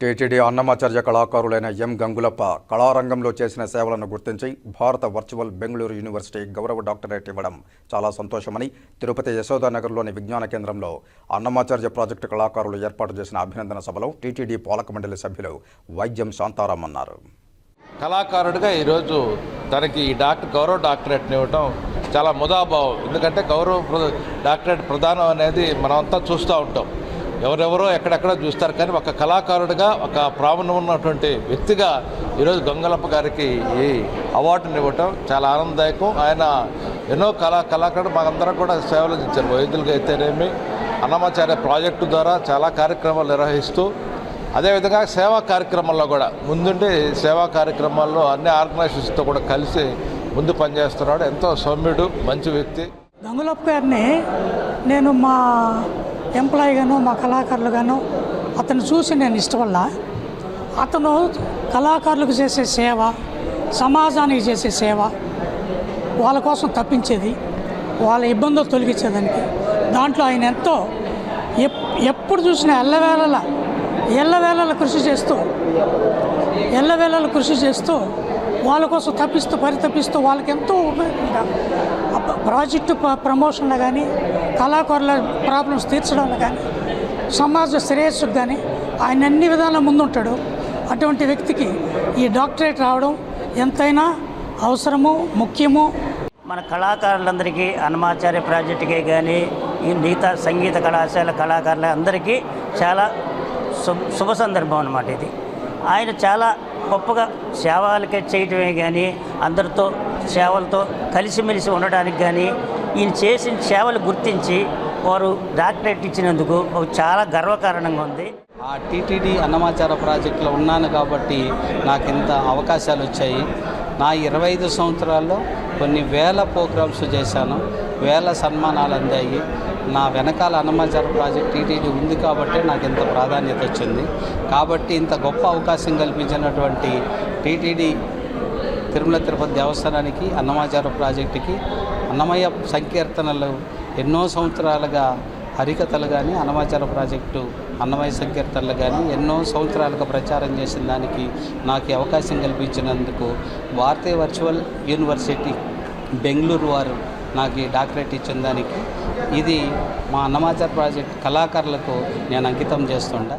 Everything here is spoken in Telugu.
టీటీడీ అన్నమాచార్య కళాకారులైన ఎం. గంగులప్ప కళారంగంలో చేసిన సేవలను గుర్తించి భారత వర్చువల్ బెంగళూరు యూనివర్సిటీ గౌరవ డాక్టరేట్ ఇవ్వడం చాలా సంతోషమని తిరుపతి యశోదానగర్లోని విజ్ఞాన కేంద్రంలో అన్నమాచార్య ప్రాజెక్టు కళాకారులు ఏర్పాటు చేసిన అభినందన సభలో టీటీడీ పాలక మండలి సభ్యులు వైద్యం శాంతారాం అన్నారు. కళాకారుడిగా ఈరోజు తనకి ఈ డాక్టర్ గౌరవ డాక్టరేట్ని ఇవ్వటం చాలా ముదాభావం. ఎందుకంటే గౌరవ ప్ర- డాక్టరేట్ ప్రధానం అనేది మనమంతా చూస్తూ ఉంటాం. ఎవరెవరో ఎక్కడెక్కడ చూస్తారు. కానీ ఒక కళాకారుడిగా ఒక ప్రావీణ్యం ఉన్నటువంటి వ్యక్తిగా ఈరోజు గంగలప్ప గారికి ఈ అవార్డుని ఇవ్వటం చాలా ఆనందదాయకం. ఆయన ఎన్నో కళా కళాకారుడు మాకందరం కూడా సేవలు ఇచ్చారు వైద్యులుగా అయితేనేమి అన్నమాచార్య ప్రాజెక్టు ద్వారా చాలా కార్యక్రమాలు నిర్వహిస్తూ అదేవిధంగా సేవా కార్యక్రమాల్లో కూడా ముందుండి సేవా కార్యక్రమాల్లో అన్ని ఆర్గనైజేషన్స్తో కూడా కలిసి ముందు పనిచేస్తున్నాడు. ఎంతో సౌమ్యుడు మంచి వ్యక్తి. గంగులప్ప గారిని నేను మా ఎంప్లాయీగాను మా కళాకారులుగాను అతను చూసి నేను ఇష్టపడ్డా అతను కళాకారులకు చేసే సేవ సమాజానికి చేసే సేవ వాళ్ళ కోసం తప్పించేది వాళ్ళ ఇబ్బందులు తొలగించేదానికి. దాంట్లో ఆయన ఎంతో ఎప్పుడు చూసినా ఎల్లవేళల ఎల్లవేళల కృషి చేస్తూ ఎల్లవేళల కృషి చేస్తూ వాళ్ళ కోసం తప్పిస్తూ పరితపిస్తూ వాళ్ళకి ఎంతో ప్రాజెక్టు ప్రమోషన్లు కానీ కళాకారుల ప్రాబ్లమ్స్ తీర్చడంలో కానీ సమాజ శ్రేయస్సుకు కానీ ఆయన అన్ని విధాల ముందుంటాడు. అటువంటి వ్యక్తికి ఈ డాక్టరేట్ రావడం ఎంతైనా అవసరము ముఖ్యము. మన కళాకారులందరికీ హనుమాచార్య ప్రాజెక్టుకే కానీ ఈ మిగతా సంగీత కళాశాల కళాకారుల అందరికీ చాలా శుభ శుభ సందర్భం అన్నమాట ఇది. ఆయన చాలా గొప్పగా సేవలకే చేయటమే కానీ అందరితో సేవలతో కలిసిమెలిసి ఉండడానికి కానీ ఈయన చేసిన సేవలు గుర్తించి వారు డాక్టరేట్ ఇచ్చినందుకు చాలా గర్వకారణంగా ఉంది. ఆ టీటీడీ అన్నమాచార ప్రాజెక్టులో ఉన్నాను కాబట్టి నాకు ఇంత అవకాశాలు వచ్చాయి నా ఇరవై ఐదు సంవత్సరాల్లో కొన్ని వేల ప్రోగ్రామ్స్ చేశాను. వేల సన్మానాలు అందాయి. నా వెనకాల అన్నమాచార ప్రాజెక్ట్ టీటీడీ ఉంది కాబట్టి నాకు ఇంత ప్రాధాన్యత వచ్చింది. కాబట్టి ఇంత గొప్ప అవకాశం కల్పించినటువంటి టీటీడీ తిరుమల తిరుపతి దేవస్థానానికి అన్నమాచార ప్రాజెక్టుకి అన్నమయ్య సంకీర్తనలు ఎన్నో సంవత్సరాలుగా హరికథలు కానీ అన్నమాచార ప్రాజెక్టు అన్నమయ్య సంకీర్తనలు కానీ ఎన్నో సంవత్సరాలుగా ప్రచారం చేసిన దానికి నాకు అవకాశం కల్పించినందుకు భారతీయ వర్చువల్ యూనివర్సిటీ బెంగళూరు వారు నాకు ఈ డాక్టరేట్ ఇచ్చిన దానికి. ఇది మా అన్నమాచార్ ప్రాజెక్ట్ కళాకారులకు నేను అంకితం చేస్తుంటా.